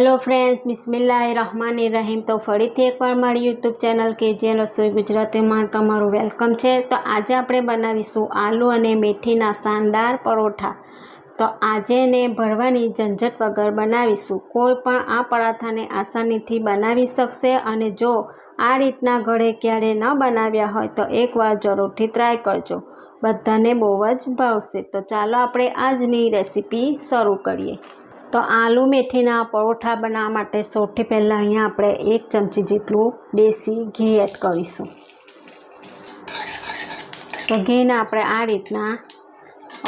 Hello friends બિસ્મિલ્લા રહમાન રહીમ. તો ફરીથી એકવાર મારી યુટ્યુબ ચેનલ કે જે રસોઈ ગુજરાતીમાં તમારું વેલકમ છે. તો આજે આપણે બનાવીશું આલુ અને મેથીના શાનદાર પરોઠા. તો આજે ને ભરવાની ઝંઝટ વગર બનાવીશું. કોઈ પણ આ પરાઠાને આસાનીથી બનાવી શકશે અને જો આ રીતના ઘરે ક્યારે ન બનાવ્યા હોય તો એકવાર જરૂરથી ટ્રાય કરજો. બધાને બહુ જ ભાવશે. તો ચાલો આપણે આજની રેસીપી શરૂ કરીએ. તો આલુ મેથીના પરોઠા બનાવવા માટે સૌથી પહેલાં અહીંયા આપણે એક ચમચી જેટલું દેશી ઘી એડ કરીશું. તો ઘીને આપણે આ રીતના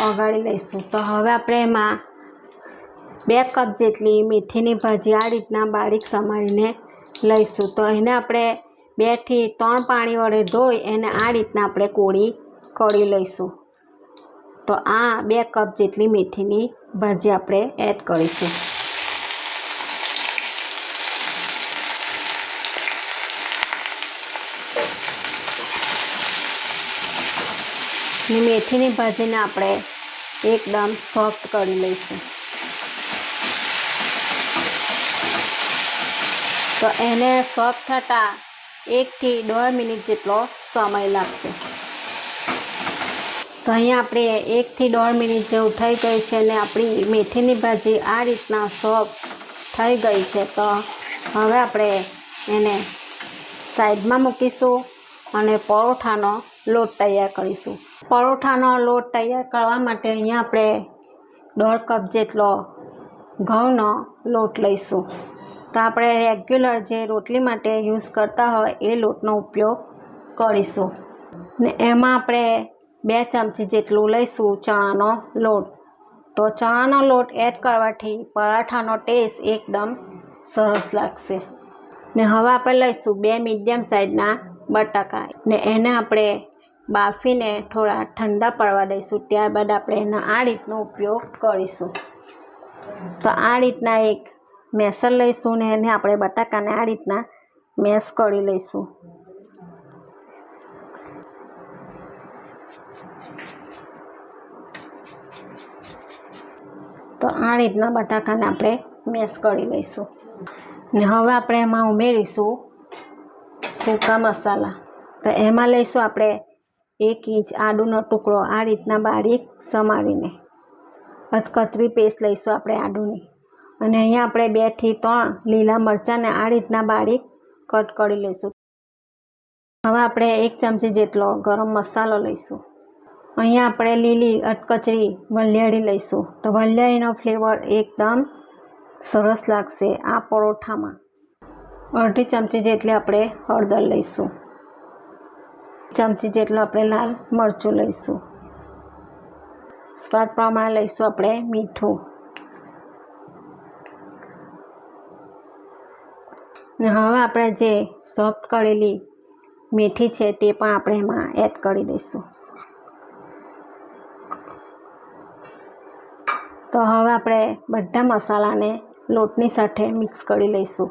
ઓગાળી લઈશું. તો હવે આપણે એમાં બે કપ જેટલી મેથીની ભાજી આ રીતના બારીક સમારીને લઈશું. તો એને આપણે બેથી ત્રણ પાણી વડે ધોઈ એને આ રીતના આપણે કોળી કરી લઈશું. તો આ બે કપ જેટલી મેથીની ભાજી આપણે એડ કરીશું. મેથીની ભાજીને આપણે એકદમ સોફ્ટ કરી લઈશું. તો એને સોફ્ટ થતાં એકથી દોઢ મિનિટ જેટલો સમય લાગશે. તો અહીંયા આપણે એકથી દોઢ મિનિટ જેવું થઈ ગઈ છે અને આપણી મેથીની ભાજી આ રીતના સોફ્ટ થઈ ગઈ છે. તો હવે આપણે એને સાઈડમાં મૂકીશું અને પરોઠાનો લોટ તૈયાર કરીશું. પરોઠાનો લોટ તૈયાર કરવા માટે અહીંયા આપણે દોઢ કપ જેટલો ઘઉંનો લોટ લઈશું. તો આપણે રેગ્યુલર જે રોટલી માટે યુઝ કરતા હોય એ લોટનો ઉપયોગ કરીશું. ને એમાં આપણે બે ચમચી જેટલું લઈશું ચણાનો લોટ. તો ચણાનો લોટ એડ કરવાથી પરાઠાનો ટેસ્ટ એકદમ સરસ લાગશે. ને હવે આપણે લઈશું બે મીડિયમ સાઇઝના બટાકા. ને એને આપણે બાફીને થોડા ઠંડા પડવા દઈશું. ત્યારબાદ આપણે એના આ રીતનો ઉપયોગ કરીશું. તો આ રીતના એક મેસર લઈશું ને એને આપણે બટાકાને આ રીતના મેશ કરી લઈશું. તો આ રીતના બટાકાને આપણે મેશ કરી લઈશું. ને હવે આપણે એમાં ઉમેરીશું સૂકા મસાલા. તો એમાં લઈશું આપણે એક ઇંચ આદુનો ટુકડો આ રીતના બારીક સમારીને કચકચરી પેસ્ટ લઈશું આપણે આદુની અને અહીંયા આપણે બેથી ત્રણ લીલા મરચાંને આ રીતના બારીક કટ કરી લઈશું. હવે આપણે એક ચમચી જેટલો ગરમ મસાલો લઈશું. અહીંયા આપણે લીલી અટકચરી વલિયાળી લઈશું. તો વલિયાળીનો ફ્લેવર એકદમ સરસ લાગશે આ પરોઠામાં. અડધી ચમચી જેટલી આપણે હળદર લઈશું. ચમચી જેટલું આપણે લાલ મરચું લઈશું. સ્વાદ પ્રમાણે લઈશું આપણે મીઠું. ને હવે આપણે જે સોફ્ટ કરેલી મેથી છે તે પણ આપણે એમાં એડ કરી દઈશું. તો હવે આપણે બધા મસાલાને લોટની સાથે મિક્સ કરી લઈશું.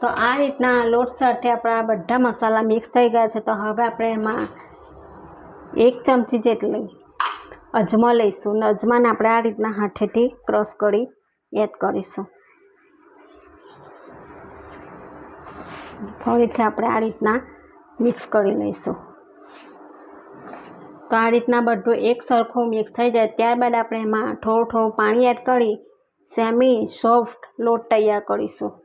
તો આ રીતના લોટ સાથે આપણા બધા મસાલા મિક્સ થઈ ગયા છે. તો હવે આપણે એમાં એક ચમચી જેટલી અજમો લઈશું. અને અજમાને આપણે આ રીતના હાથેથી ક્રશ કરી એડ કરીશું. ફરીથી આપણે આ રીતના મિક્સ કરી લઈશું. તો આ રીતના બધું એક સરખું મિક્સ થઈ જાય. ત્યારબાદ આપણે એમાં થોડું થોડું પાણી એડ કરી સેમી સોફ્ટ લોટ તૈયાર કરીશું.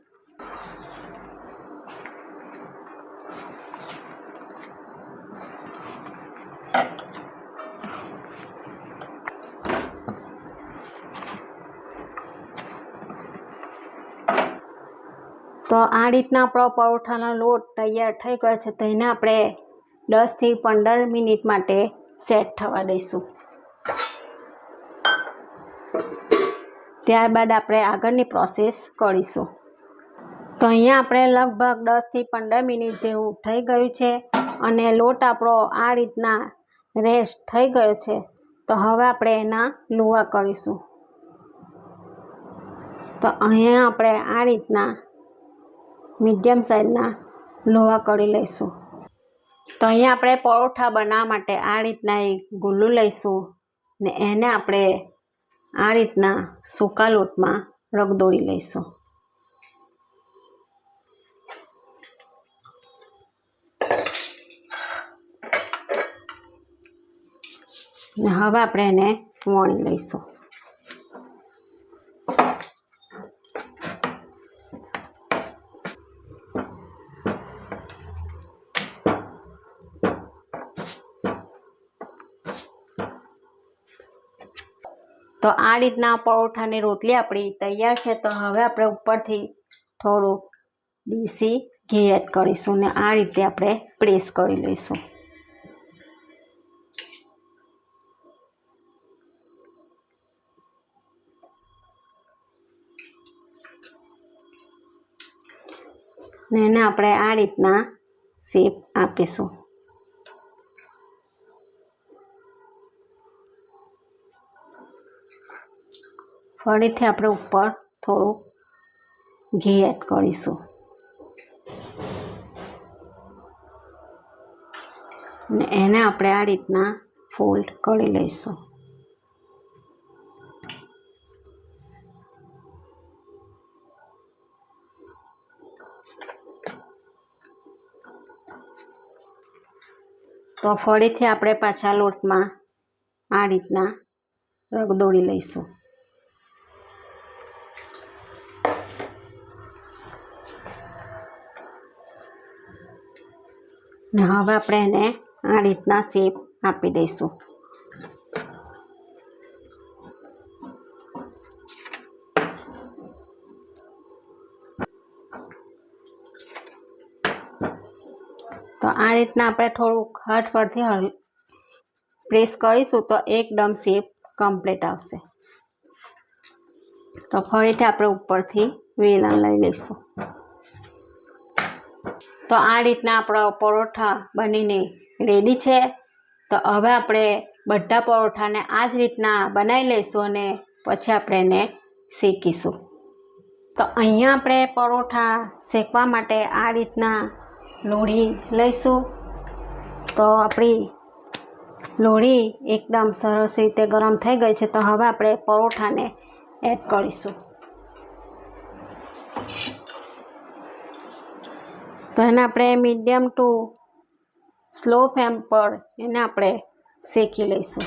તો આ રીતના આપણો પરોઠાનો લોટ તૈયાર થઈ ગયો છે, તો એને આપણે દસથી પંદર મિનિટ માટે સેટ થવા દઈશું. ત્યારબાદ આપણે આગળની પ્રોસેસ કરીશું. તો અહીંયા આપણે લગભગ દસથી પંદર મિનિટ જેવું થઈ ગયું છે અને લોટ આપણો આ રીતના રેસ્ટ થઈ ગયો છે. તો હવે આપણે એના લુવા કરીશું. તો અહીંયા આપણે આ રીતના મીડિયમ સાઇઝના લોહા કરી લઈશું. તો અહીંયા આપણે પરોઠા બનાવવા માટે આ રીતના એક ગુલ્લું લઈશું ને એને આપણે આ રીતના સૂકા લોટમાં રગદોળી લઈશું. હવે આપણે એને વણી લઈશું. તો આ રીતના પરોઠાની રોટલી આપણી તૈયાર છે. તો હવે આપણે ઉપરથી થોડું દેશી ઘી એડ કરીશું ને આ રીતે આપણે પ્રેસ કરી લઈશું. ને એને આપણે આ રીતના શેપ આપીશું. ફરીથી આપણે ઉપર થોડું ઘી એડ કરીશું. ને એને આપણે આ રીતના ફોલ્ડ કરી લઈશું. તો ફરીથી આપણે પાછા લોટમાં આ રીતના રગદોડી લઈશું. હવે આપણે એને આ રીતના શેપ આપી દઈશું. તો આ રીતના આપણે થોડુંક હાથ પરથી પ્રેસ કરીશું તો એકદમ શેપ કમ્પ્લીટ આવશે. તો ફરીથી આપણે ઉપરથી વેલણ લઈ લઈશું. તો આ રીતના આપણા પરોઠા બનીને રેડી છે. તો હવે આપણે બધા પરોઠાને આ જ રીતના બનાવી લઈશું અને પછી આપણે એને શેકીશું. તો અહીંયા આપણે પરોઠા શેકવા માટે આ રીતના લોઢી લઈશું. તો આપણી લોઢી એકદમ સરસ રીતે ગરમ થઈ ગઈ છે. તો હવે આપણે પરોઠાને એડ કરીશું. તો આપણે મીડિયમ ટુ સ્લો ફ્લેમ પર એને આપણે શેકી લઈશું.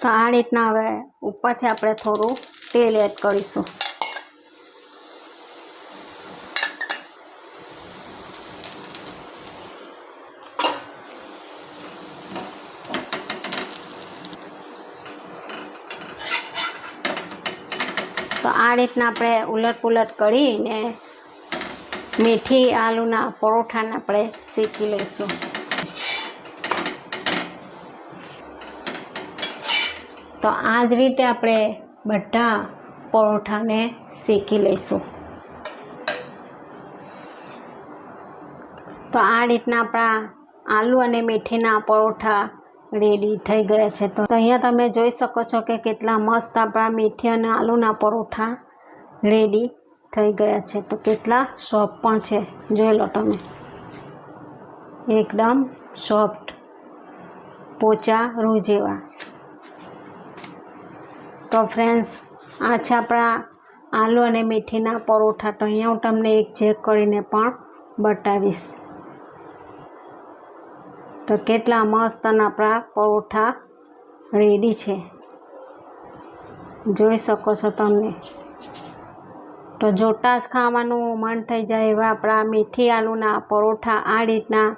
તો આ રીતના હવે ઉપરથી આપણે થોડું તેલ એડ કરીશું. તો આ રીતના આપણે ઉલટ પુલટ કરીને મીઠી આલુના પરોઠાને આપણે શેકી લઈશું. તો આ જ રીતે આપણે બધા પરોઠાને શેકી લઈશું. તો આ રીતના આપણા આલુ અને મેથીના પરોઠા રેડી થઈ ગયા છે. તો અહીંયા તમે જોઈ શકો છો કે કેટલા મસ્ત આપણા મેથી અને આલુના પરોઠા રેડી થઈ ગયા છે. તો કેટલા સોફ્ટ પણ છે. જોઈ લો તમે. એકદમ સોફ્ટ પોચા રૂ જેવા તો ફ્રેન્ડ્સ, આ છે આપણા આલુ અને મેથીના પરોઠા. તો અહીંયા હું તમને એક ચેક કરીને પણ બતાવીશ. તો કેટલા મસ્ત આપણા પરોઠા રેડી છે. જોઈ શકો છો તમને. તો જોતાં જ ખાવાનું મન થઈ જાય એવા આપણા મેથી આલુના પરોઠા આ રીતના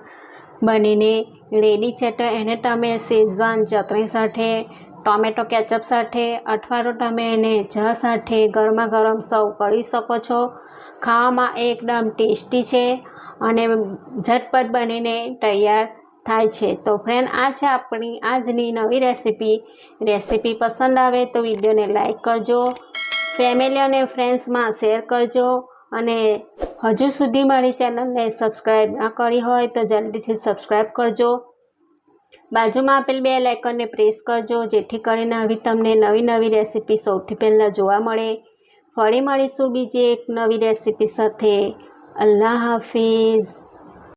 બનીને રેડી છે. તો એને તમે શેઝવાન ચટણી સાથે, ટોમેટો કેચઅપ સાથે અથવા તો તમે એને ચા સાથે ગરમા ગરમ સર્વ કરી શકો છો. ખાવામાં એકદમ ટેસ્ટી છે અને ઝટપટ બનીને તૈયાર થાય છે. તો ફ્રેન્ડ આ છે આપણી આજની નવી રેસીપી રેસીપી પસંદ આવે તો વિડીયોને લાઇક કરજો ફેમિલી અને ફ્રેન્ડ્સમાં શેર કરજો અને હજુ સુધી મારી ચેનલને સબસ્ક્રાઈબ ના કરી હોય તો જલ્દીથી સબસ્ક્રાઈબ કરજો. બાજુમાં આપેલ બે લાઇકનને પ્રેસ કરજો, જેથી કરીને આવી તમને નવી નવી રેસીપી સૌથી પહેલાં જોવા મળે. ફરી મળીશું બીજી એક નવી રેસીપી સાથે. અલ્લાહ હાફિઝ.